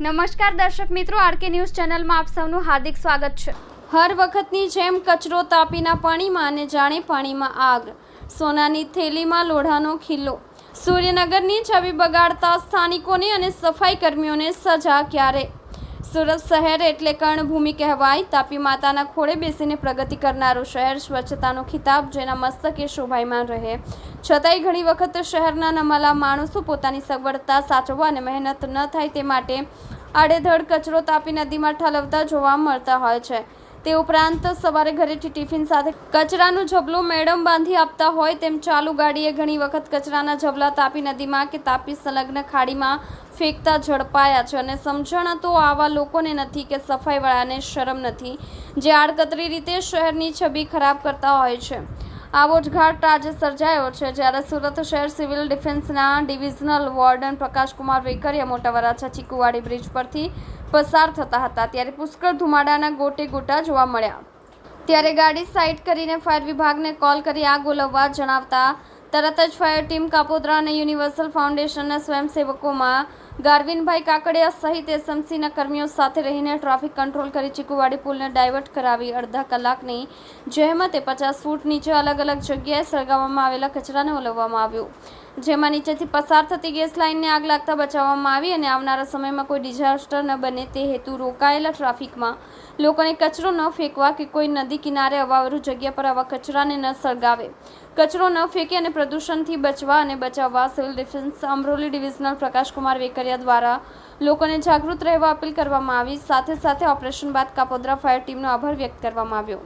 નમસ્કાર દર્શક મિત્રો, આરકે ન્યૂઝ ચેનલમાં આપ સૌનું હાર્દિક સ્વાગત છે. હર વખતની જેમ કચરો તાપીના પાણીમાં અને જાણે પાણીમાં આગ. સોનાની થેલીમાં લોઢાનો ખીલ્લો. સૂર્યનગરની છબી બગાડતા સ્થાનિકોને અને સફાઈ કર્મીઓને સજા ક્યારે? સુરત શહેર એટલે કર્ણભૂમિ કહેવાય. તાપી માતાના ખોળે બેસીને પ્રગતિ કરનારું શહેર સ્વચ્છતાનો ખિતાબ જેના મસ્તકે શોભાયમાન રહે. છતાંય ઘણી વખત શહેરના નમાલા માણસો પોતાની સગવડતા સાચવવા અને મહેનત ન થાય તે માટે આડેધડ કચરો તાપી નદીમાં ઠાલવતા જોવા મળતા હોય છે. તે ઉપરાંત સવારે ઘરેથી ટિફિન સાથે કચરાનું ઝબલું મેડમ બાંધી આપતા હોય તેમ ચાલુ ગાડીએ ઘણી વખત કચરાના ઝબલા તાપી નદીમાં કે તાપી સંલગ્ન ખાડીમાં ફેંકતા ઝડપાયા છે અને સમજણ તો આવા લોકોને નથી કે સફાઈવાળાને શરમ નથી. જે આડકતરી રીતે શહેરની છબી ખરાબ કરતા હોય છે. આવો જ ઘાટ આજે સર્જાયો છે જ્યારે સુરત શહેર સિવિલ ડિફેન્સના ડિવિઝનલ વોર્ડન પ્રકાશકુમાર વેકરિયા મોટા વરાછા ચીકુવાડી બ્રિજ પરથી પસાર થતા હતા ત્યારે પુષ્કળ ધુમાડાના ગોટે ગોટા જોવા મળ્યા. ત્યારે ગાડી સાઇડ કરીને ફાયર વિભાગને કોલ કરી આગ ઓલવવા જણાવતા તરત જ ફાયર ટીમ કાપોદ્રા અને યુનિવર્સલ ફાઉન્ડેશનના સ્વયંસેવકોમાં ગારવિનભાઈ કાકડિયા સહિત એસએમસીના કર્મીઓ સાથે રહીને ટ્રાફિક કંટ્રોલ કરી ચીકુવાડી પુલને ડાયવર્ટ કરાવી અડધા કલાકની જહેમતે પચાસ ફૂટ નીચે અલગ અલગ જગ્યાએ સળગાવવામાં આવેલા કચરાને ઓલવવામાં આવ્યું. જેમાં નીચેથી પસાર થતી ગેસ લાઇનને આગ લાગતા બચાવવામાં આવી અને આવનારા સમયમાં કોઈ ડિઝાસ્ટર ન બને તે હેતુ રોકાયેલા ટ્રાફિકમાં. લોકોને કચરો ન ફેંકવા કે કોઈ નદી કિનારે અવાવરું જગ્યા પર આવા કચરાને ન સળગાવે. કચરો ન ફેંકે અને પ્રદૂષણથી બચવા અને બચાવવા civil defence Amroli divisional Prakashkumar Vekariya દ્વારા લોકોને જાગૃત રહેવા અપીલ કરવામાં આવી. સાથે સાથે ઓપરેશન બાદ કાપોદ્રા ફાયર ટીમનો આભાર વ્યક્ત કરવામાં આવ્યો.